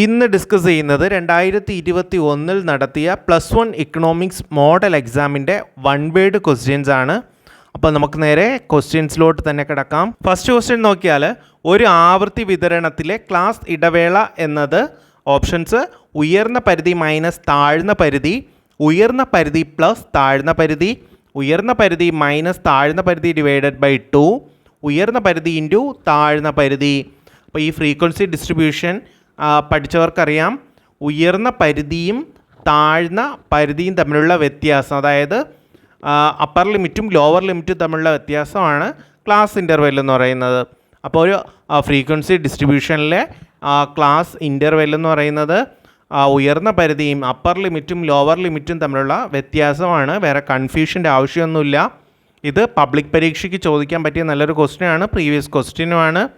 ഇന്ന് ഡിസ്കസ് ചെയ്യുന്നത് രണ്ടായിരത്തി ഇരുപത്തി ഒന്നിൽ നടത്തിയ പ്ലസ് വൺ ഇക്കണോമിക്സ് മോഡൽ എക്സാമിന്റെ വൺ വേഡ് ക്വസ്റ്റ്യൻസ് ആണ്. അപ്പോൾ നമുക്ക് നേരെ ക്വസ്റ്റ്യൻസിലോട്ട് തന്നെ കിടക്കാം. ഫസ്റ്റ് ക്വസ്റ്റ്യൻ നോക്കിയാൽ ഒരു ആവൃത്തി വിതരണത്തിലെ ക്ലാസ് ഇടവേള എന്നത് ഓപ്ഷൻസ് ഉയർന്ന പരിധി മൈനസ് താഴ്ന്ന പരിധി ഉയർന്ന പരിധി പ്ലസ് താഴ്ന്ന പരിധി ഉയർന്ന പരിധി മൈനസ് താഴ്ന്ന പരിധി ഡിവൈഡഡ് ബൈ ടു ഉയർന്ന പരിധി ഇന്റു താഴ്ന്ന പരിധി. അപ്പോൾ ഈ ഫ്രീക്വൻസി ഡിസ്ട്രിബ്യൂഷൻ പഠിച്ചവർക്കറിയാം. ഉയർന്ന പരിധിയും താഴ്ന്ന പരിധിയും തമ്മിലുള്ള വ്യത്യാസം അതായത് അപ്പർ ലിമിറ്റും ലോവർ ലിമിറ്റും തമ്മിലുള്ള വ്യത്യാസമാണ് ക്ലാസ് ഇന്റർവെൽ എന്ന് പറയുന്നത്. അപ്പോൾ ഒരു ഫ്രീക്വൻസി ഡിസ്ട്രിബ്യൂഷനിലെ ക്ലാസ് ഇന്റർവെൽ എന്ന് പറയുന്നത് ഉയർന്ന പരിധിയും അപ്പർ ലിമിറ്റും ലോവർ ലിമിറ്റും തമ്മിലുള്ള വ്യത്യാസമാണ്. വേറെ കൺഫ്യൂഷന്റെ ആവശ്യമൊന്നുമില്ല. ഇത് പബ്ലിക് പരീക്ഷയ്ക്ക് ചോദിക്കാൻ പറ്റിയ നല്ലൊരു ക്വസ്റ്റ്യനാണ് പ്രീവിയസ് ക്വസ്റ്റ്യനുമാണ്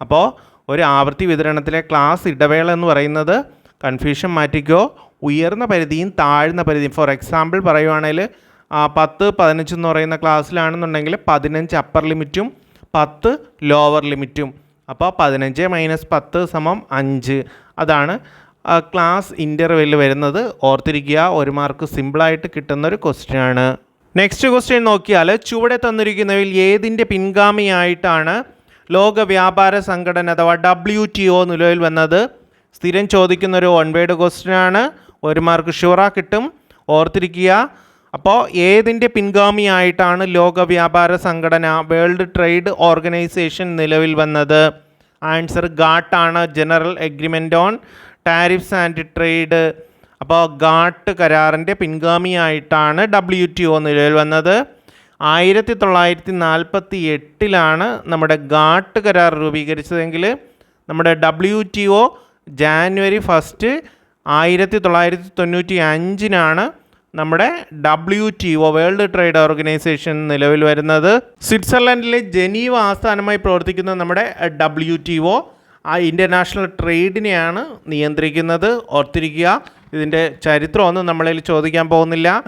അപ്പോൾ ഒരു ആവൃത്തി വിതരണത്തിലെ ക്ലാസ് ഇടവേള എന്ന് പറയുന്നത് കൺഫ്യൂഷൻ മാറ്റിക്കോ ഉയർന്ന പരിധിയും താഴ്ന്ന പരിധിയും. ഫോർ എക്സാമ്പിൾ പറയുവാണെങ്കിൽ പത്ത് പതിനഞ്ച് എന്ന് പറയുന്ന ക്ലാസ്സിലാണെന്നുണ്ടെങ്കിൽ പതിനഞ്ച് അപ്പർ ലിമിറ്റും പത്ത് ലോവർ ലിമിറ്റും അപ്പോൾ പതിനഞ്ച് മൈനസ് പത്ത് സമം അഞ്ച്. അതാണ് ക്ലാസ് ഇന്റർവെല്ലിൽ വരുന്നത്. ഓർത്തിരിക്കുക ഒരു മാർക്ക് സിമ്പിളായിട്ട് കിട്ടുന്ന ഒരു ക്വസ്റ്റ്യൻ ആണ്. നെക്സ്റ്റ് ക്വസ്റ്റ്യൻ നോക്കിയാൽ ചുവടെ തന്നിരിക്കുന്നവയിൽ ഏതിന്റെ പിൻഗാമിയായിട്ടാണ് ലോക വ്യാപാര സംഘടന അഥവാ ഡബ്ല്യു ടി ഒ നിലവിൽ വന്നത് സ്ഥിരം ചോദിക്കുന്ന ഒരു വൺ വേഡ് ക്വസ്റ്റ്യൻ ആണ്. ഒരു മാർക്ക് ഷുവറാ കിട്ടും. ഓർത്തിരിക്കുക. അപ്പോൾ ഏതിന്റെ പിൻഗാമിയായിട്ടാണ് ലോക വ്യാപാര സംഘടന വേൾഡ് ട്രേഡ് ഓർഗനൈസേഷൻ നിലവിൽ വന്നത്? Answer ഗാട്ടാണ് general agreement on tariffs and trade അപ്പോൾ ഗാട്ട് കരാറിന്റെ പിൻഗാമിയായിട്ടാണ് ഡബ്ല്യു ടി ഒ നിലവിൽ വന്നത്. ആയിരത്തി തൊള്ളായിരത്തി നാൽപ്പത്തി എട്ടിലാണ് നമ്മുടെ ഗാട്ട് കരാർ രൂപീകരിച്ചതെങ്കിൽ നമ്മുടെ W T O January first ആയിരത്തി തൊള്ളായിരത്തി തൊണ്ണൂറ്റി അഞ്ചിനാണ് നമ്മുടെ W T O world trade organisation നിലവിൽ വരുന്നത്. സ്വിറ്റ്സർലൻഡിലെ ജനീവ ആസ്ഥാനമായി പ്രവർത്തിക്കുന്ന നമ്മുടെ ഡബ്ല്യു ടി ഒ ആ ഇന്റർനാഷണൽ ട്രേഡിനെയാണ് നിയന്ത്രിക്കുന്നത്. ഓർത്തിരിക്കുക ഇതിന്റെ ചരിത്രമൊന്നും നമ്മളിൽ ചോദിക്കാൻ പോകുന്നില്ല.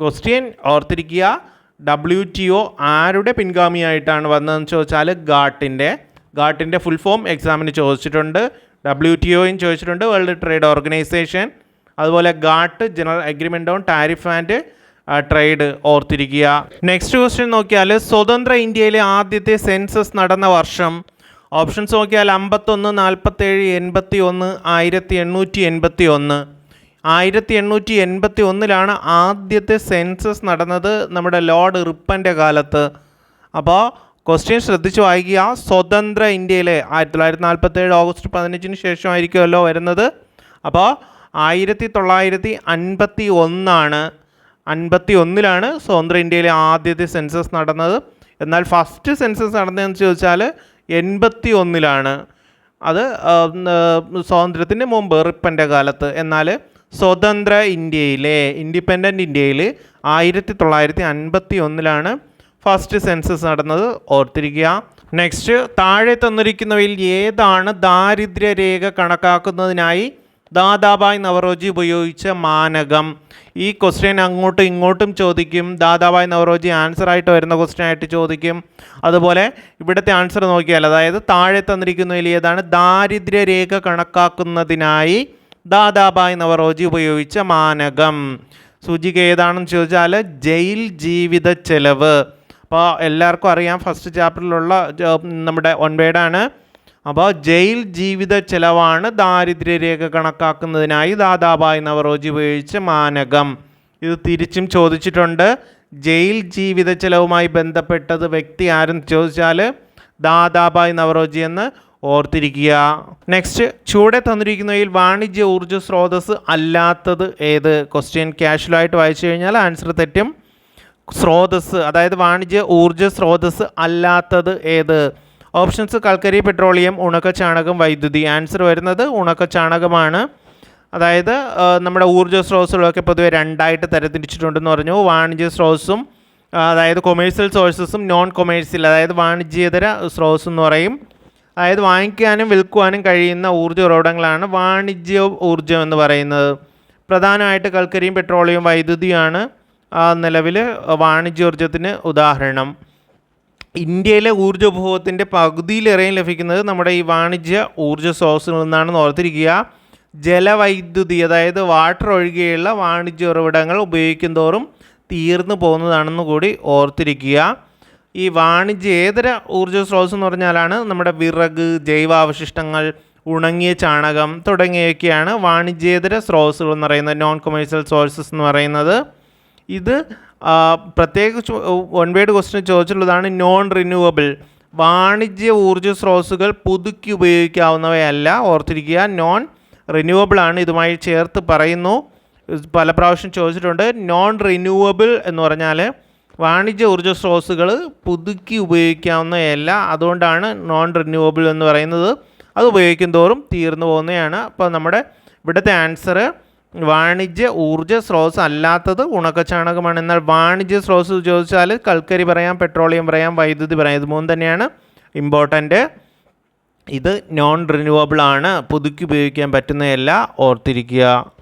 ക്വസ്റ്റ്യൻ ഓർത്തിരിക്കുക. ഡബ്ല്യു ടി ഒ ആരുടെ പിൻഗാമിയായിട്ടാണ് വന്നതെന്ന് ചോദിച്ചാൽ ഗാട്ടിന്റെ ഗാട്ടിന്റെ ഫുൾ ഫോം എക്സാമിന് ചോദിച്ചിട്ടുണ്ട്. ഡബ്ല്യു ടി ഒയും ചോദിച്ചിട്ടുണ്ട്. വേൾഡ് ട്രേഡ് ഓർഗനൈസേഷൻ അതുപോലെ GATT general agreement on tariff and trade ഓർത്തിരിക്കുക. നെക്സ്റ്റ് ക്വസ്റ്റ്യൻ നോക്കിയാൽ സ്വതന്ത്ര ഇന്ത്യയിലെ ആദ്യത്തെ സെൻസസ് നടന്ന വർഷം. ഓപ്ഷൻസ് നോക്കിയാൽ അമ്പത്തൊന്ന് നാൽപ്പത്തേഴ് എൺപത്തി ഒന്ന് ആയിരത്തി എണ്ണൂറ്റി എൺപത്തി ഒന്ന് ആയിരത്തി എണ്ണൂറ്റി എൺപത്തി ഒന്നിലാണ് ആദ്യത്തെ സെൻസസ് നടന്നത് നമ്മുടെ ലോർഡ് റിപ്പന്റെ കാലത്ത്. അപ്പോൾ ക്വസ്റ്റ്യൻ ശ്രദ്ധിച്ച് വായിക്കുക. സ്വതന്ത്ര ഇന്ത്യയിലെ ആയിരത്തി തൊള്ളായിരത്തി നാൽപ്പത്തേഴ് ഓഗസ്റ്റ് പതിനഞ്ചിന് ശേഷമായിരിക്കുമല്ലോ വരുന്നത്. അപ്പോൾ ആയിരത്തി തൊള്ളായിരത്തി അൻപത്തി ഒന്നാണ് അൻപത്തി ഒന്നിലാണ് സ്വതന്ത്ര ഇന്ത്യയിലെ ആദ്യത്തെ സെൻസസ് നടന്നത്. എന്നാൽ ഫസ്റ്റ് സെൻസസ് നടന്നതെന്ന് ചോദിച്ചാൽ എൺപത്തി ഒന്നിലാണ് അത് സ്വാതന്ത്ര്യത്തിന് മുമ്പ് റിപ്പന്റെ കാലത്ത്. എന്നാൽ സ്വതന്ത്ര ഇന്ത്യയിലെ ഇൻഡിപെൻഡന്റ് ഇന്ത്യയിൽ ആയിരത്തി തൊള്ളായിരത്തി അൻപത്തി ഒന്നിലാണ് ഫസ്റ്റ് സെൻസസ് നടന്നത്. ഓർത്തിരിക്കുക. നെക്സ്റ്റ് താഴെ തന്നിരിക്കുന്നവയിൽ ഏതാണ് ദാരിദ്ര്യരേഖ കണക്കാക്കുന്നതിനായി ദാദാബായ് നവറോജി ഉപയോഗിച്ച മാനകം? ഈ ക്വസ്റ്റ്യൻ അങ്ങോട്ടും ഇങ്ങോട്ടും ചോദിക്കും. ദാദാബായ് നവറോജി ആൻസർ ആയിട്ട് വരുന്ന ക്വസ്റ്റ്യൻ ആയിട്ട് ചോദിക്കും. അതുപോലെ ഇവിടുത്തെ ആൻസർ നോക്കിയാൽ അതായത് താഴെ തന്നിരിക്കുന്നതിൽ ഏതാണ് ദാരിദ്ര്യരേഖ കണക്കാക്കുന്നതിനായി ദാദാബായ് നവറോജി ഉപയോഗിച്ച മാനകം. സൂചിക ഏതാണെന്ന് ചോദിച്ചാൽ ജയിൽ ജീവിത ചെലവ്. അപ്പോൾ എല്ലാവർക്കും അറിയാം ഫസ്റ്റ് ചാപ്റ്ററിലുള്ള നമ്മുടെ ഒൻപേഡാണ് അപ്പോൾ ജയിൽ ജീവിത ചെലവാണ് ദാരിദ്ര്യരേഖ കണക്കാക്കുന്നതിനായി ദാദാബായ് നവറോജി ഉപയോഗിച്ച മാനകം. ഇത് തിരിച്ചും ചോദിച്ചിട്ടുണ്ട്. ജയിൽ ജീവിത ചെലവുമായി ബന്ധപ്പെട്ടത് വ്യക്തി ആരെന്ന് ചോദിച്ചാൽ ദാദാബായ് നവറോജി എന്ന് ഓർത്തിരിക്കുക. നെക്സ്റ്റ് ചൂടെ തന്നിരിക്കുന്നതിൽ വാണിജ്യ ഊർജ സ്രോതസ് അല്ലാത്തത് ഏത്? ക്വസ്റ്റ്യൻ ക്യാഷ്വലായിട്ട് വായിച്ചു കഴിഞ്ഞാൽ ആൻസർ തെറ്റും. സ്രോതസ് അതായത് വാണിജ്യ ഊർജ സ്രോതസ് അല്ലാത്തത് ഏത്? ഓപ്ഷൻസ് കൽക്കരി പെട്രോളിയം ഉണക്ക ചാണകം വൈദ്യുതി. ആൻസർ വരുന്നത് ഉണക്ക ചാണകമാണ്. അതായത് നമ്മുടെ ഊർജ സ്രോതസ്സുകളൊക്കെ പൊതുവെ രണ്ടായിട്ട് തരംതിരിച്ചിട്ടുണ്ടെന്ന് പറഞ്ഞു. വാണിജ്യ സ്രോതസ്സും അതായത് കൊമേഴ്സ്യൽ സോഴ്സസും നോൺ കൊമേഴ്സ്യൽ അതായത് വാണിജ്യേതര സ്രോതസ്സെന്ന് പറയും. അതായത് വാങ്ങിക്കാനും വിൽക്കുവാനും കഴിയുന്ന ഊർജ ഉറവിടങ്ങളാണ് വാണിജ്യ ഊർജം എന്ന് പറയുന്നത്. പ്രധാനമായിട്ട് കൽക്കരിയും പെട്രോളിയം വൈദ്യുതിയാണ് നിലവിൽ വാണിജ്യോർജത്തിന് ഉദാഹരണം. ഇന്ത്യയിലെ ഊർജ ഉപഭോഗത്തിന്റെ പകുതിയിലേറെയും ലഭിക്കുന്നത് നമ്മുടെ ഈ വാണിജ്യ ഊർജ സ്രോതസ്സുകളിൽ നിന്നാണ് ഓർത്തിരിക്കുക. ജലവൈദ്യുതി അതായത് വാട്ടർ ഒഴികെയുള്ള വാണിജ്യ ഉറവിടങ്ങൾ ഉപയോഗിക്കും തോറും തീർന്നു പോകുന്നതാണെന്ന് കൂടി ഓർത്തിരിക്കുക. ഈ വാണിജ്യേതര ഊർജ സ്രോതസ് എന്ന് പറഞ്ഞാലാണ് നമ്മുടെ വിറക് ജൈവാവശിഷ്ടങ്ങൾ ഉണങ്ങിയ ചാണകം തുടങ്ങിയൊക്കെയാണ് വാണിജ്യേതര സ്രോതസ്സുകൾ എന്ന് പറയുന്നത് നോൺ കൊമേഴ്സ്യൽ സോഴ്സസ് എന്ന് പറയുന്നത്. ഇത് പ്രത്യേകിച്ച് പ്രത്യേക വൺ വേഡ് ക്വസ്റ്റിന് ചോദിച്ചിട്ടുള്ളതാണ് നോൺ റിന്യൂവബിൾ വാണിജ്യ ഊർജ സ്രോതസ്സുകൾ പുതുക്കി ഉപയോഗിക്കാവുന്നവയല്ല ഓർത്തിരിക്കുക. നോൺ റിന്യൂവബിൾ ആണ് ഇതുമായി ചേർത്ത് പറയുന്നു. പല പ്രാവശ്യം ചോദിച്ചിട്ടുണ്ട് നോൺ റിന്യൂവബിൾ എന്ന് പറഞ്ഞാൽ വാണിജ്യ ഊർജ സ്രോതസ്സുകൾ പുതുക്കി ഉപയോഗിക്കാവുന്നതല്ല അതുകൊണ്ടാണ് നോൺ റിന്യൂവബിൾ എന്ന് പറയുന്നത്. അത് ഉപയോഗിക്കും തോറും തീർന്നു പോകുന്നതാണ്. അപ്പോൾ നമ്മുടെ ഇവിടുത്തെ ആൻസർ വാണിജ്യ ഊർജ സ്രോതസ് അല്ലാത്തത് ഉണക്കച്ചാണകമാണ് എന്നാൽ വാണിജ്യ സ്രോതസ് ചോദിച്ചാൽ കൽക്കരി പറയാം പെട്രോളിയം പറയാം വൈദ്യുതി പറയാം. ഇത് മൂന്ന് തന്നെയാണ്. ഇമ്പോർട്ടന്റ് ഇത് നോൺ റിന്യൂവബിൾ ആണ്. പുതുക്കി ഉപയോഗിക്കാൻ പറ്റുന്നതല്ല ഓർത്തിരിക്കുക.